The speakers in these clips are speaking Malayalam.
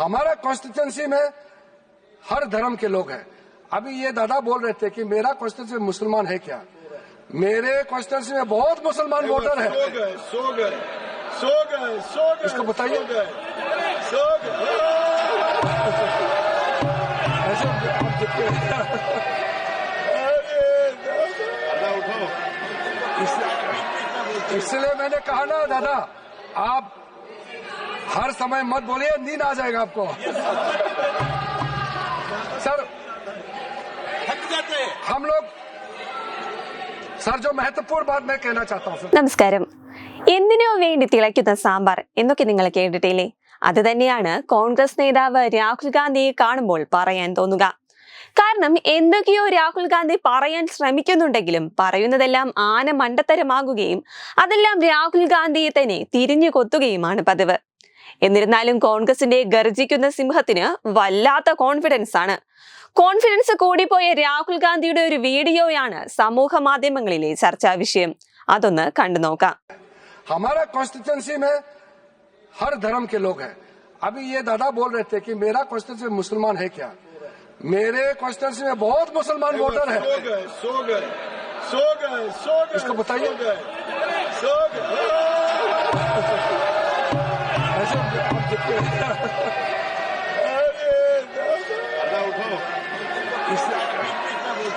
हमारा कॉन्स्टिट्यूंसी में हर धर्म के लोग हैं। अभी ये दादा बोल रहे थे कि मेरा कॉन्स्टिट्यूंसी मुसलमान है क्या? मेरे कॉन्स्टिट्यूंसी में बहुत मुसलमान वोटर है। सो गए सो गए सो गए सो गए इसको बताइए। सो गए। ऐसे आप इसलिए मैंने कहा ना दादा आप हर समय मत बोलिए नींद आ जाएगा आपको सर थक जाते हैं हम लोग सर जो महत्वपूर्ण बात मैं कहना चाहता हूँ सर നമസ്കാരം എന്തിനോ വേണ്ടി തിളയ്ക്കുന്ന സാമ്പാർ എന്നൊക്കെ നിങ്ങൾ കേട്ടിട്ടില്ലേ അത് തന്നെയാണ് കോൺഗ്രസ് നേതാവ് രാഹുൽ ഗാന്ധിയെ കാണുമ്പോൾ പറയാൻ തോന്നുക കാരണം എന്തൊക്കെയോ രാഹുൽ ഗാന്ധി പറയാൻ ശ്രമിക്കുന്നുണ്ടെങ്കിലും പറയുന്നതെല്ലാം ആന മണ്ടത്തരമാകുകയും അതെല്ലാം രാഹുൽ ഗാന്ധിയെ തന്നെ തിരിഞ്ഞു കൊത്തുകയുമാണ് പതിവ് എന്നിരുന്നാലും കോൺഗ്രസിന്റെ ഗർജിക്കുന്ന സിംഹത്തിന് വല്ലാത്ത കോൺഫിഡൻസ് ആണ് കോൺഫിഡൻസ് കൂടിപ്പോയ രാഹുൽ ഗാന്ധിയുടെ ഒരു വീഡിയോയാണ് സമൂഹ മാധ്യമങ്ങളിലെ ചർച്ചാ വിഷയം അതൊന്ന് കണ്ടു നോക്കാം हमारा कॉन्स्टिट्यूंसी में हर धर्म के लोग हैं अभी ये दादा बोल रहे थे कि मेरा कॉन्स्टिट्यूंसी मुसलमान है क्या मेरे कॉन्स्टिट्यूंसी में बहुत मुसलमान वोटर है सो गए सो गए सो गए सो गए इसको बताइए। सो गए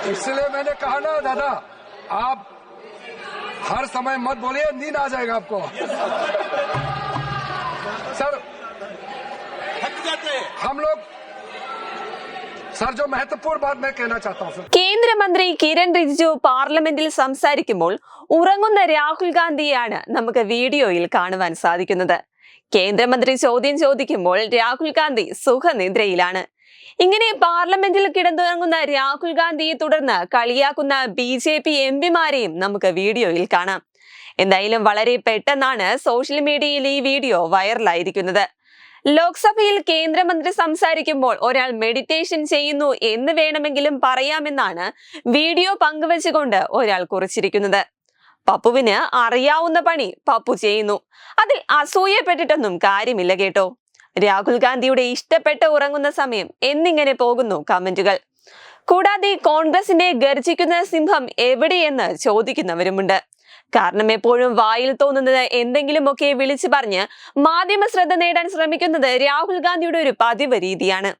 इसलिए मैंने कहा ना दादा आप हर समय मत बोलिए नींद आ जाएगा आपको सर थक जाते हैं हम लोग सर जो महत्वपूर्ण बात मैं कहना चाहता हूँ सर കേന്ദ്രമന്ത്രി കിരൺ റിജിജു പാർലമെന്റിൽ സംസാരിക്കുമ്പോൾ ഉറങ്ങുന്ന രാഹുൽ ഗാന്ധിയെയാണ് നമുക്ക് വീഡിയോയിൽ കാണുവാൻ സാധിക്കുന്നത് കേന്ദ്രമന്ത്രി ചോദ്യം ചോദിക്കുമ്പോൾ രാഹുൽ ഗാന്ധി സുഖനിദ്രയിലാണ് ഇങ്ങനെ പാർലമെന്റിൽ കിടന്നുറങ്ങുന്ന രാഹുൽ ഗാന്ധിയെ തുടർന്ന് കളിയാക്കുന്ന ബി ജെ പി എം പിമാരെയും നമുക്ക് വീഡിയോയിൽ കാണാം. എന്തായാലും വളരെ പെട്ടെന്നാണ് സോഷ്യൽ മീഡിയയിൽ ഈ വീഡിയോ വൈറലായിരിക്കുന്നത്. ലോക്സഭയിൽ കേന്ദ്രമന്ത്രി സംസാരിക്കുമ്പോൾ ഒരാൾ മെഡിറ്റേഷൻ ചെയ്യുന്നു എന്ന് വേണമെങ്കിലും പറയാമെന്നാണ് വീഡിയോ പങ്കുവച്ചുകൊണ്ട് ഒരാൾ കുറിച്ചിരിക്കുന്നത്. പപ്പുവിന് അറിയാവുന്ന പണി പപ്പു ചെയ്യുന്നു. അതിൽ അസൂയപ്പെട്ടിട്ടൊന്നും കാര്യമില്ല കേട്ടോ. രാഹുൽ ഗാന്ധിയുടെ ഇഷ്ടപ്പെട്ട ഉറങ്ങുന്ന സമയം എന്നിങ്ങനെ പോകുന്നു കമന്റുകൾ. കൂടാതെ കോൺഗ്രസിന്റെ ഗർജിക്കുന്ന സിംഹം എവിടെയെന്ന് ചോദിക്കുന്നവരുമുണ്ട്. കാരണം എപ്പോഴും വായിൽ തോന്നുന്നത് എന്തെങ്കിലുമൊക്കെ വിളിച്ചു പറഞ്ഞ് മാധ്യമ ശ്രദ്ധ നേടാൻ ശ്രമിക്കുന്നത് രാഹുൽ ഗാന്ധിയുടെ ഒരു പതിവ് രീതിയാണ്.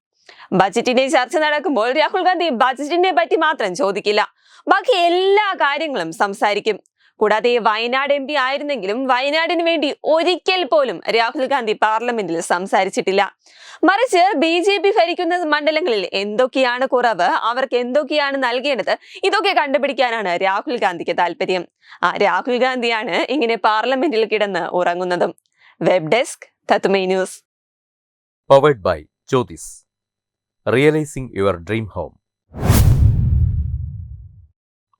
ബജറ്റിന്റെ ചർച്ച നടക്കുമ്പോൾ രാഹുൽ ഗാന്ധി ബജറ്റിനെ പറ്റി മാത്രം ചോദിക്കില്ല. ബാക്കി എല്ലാ കാര്യങ്ങളും സംസാരിക്കും. കൂടാതെ വയനാട് എം പി ആയിരുന്നെങ്കിലും വയനാടിന് വേണ്ടി ഒരിക്കൽ പോലും രാഹുൽ ഗാന്ധി പാർലമെന്റിൽ സംസാരിച്ചിട്ടില്ല. മറിച്ച് ബി ജെ പി ഭരിക്കുന്ന മണ്ഡലങ്ങളിൽ എന്തൊക്കെയാണ് കുറവ്? അവർക്ക് എന്തൊക്കെയാണ് നൽകേണ്ടത്? ഇതൊക്കെ കണ്ടുപിടിക്കാനാണ് രാഹുൽ ഗാന്ധിക്ക് താല്പര്യം. ആ രാഹുൽ ഗാന്ധിയാണ് ഇങ്ങനെ പാർലമെന്റിൽ കിടന്ന് ഉറങ്ങുന്നതും. Web desk news. Powered by Jyothis realising your dream home.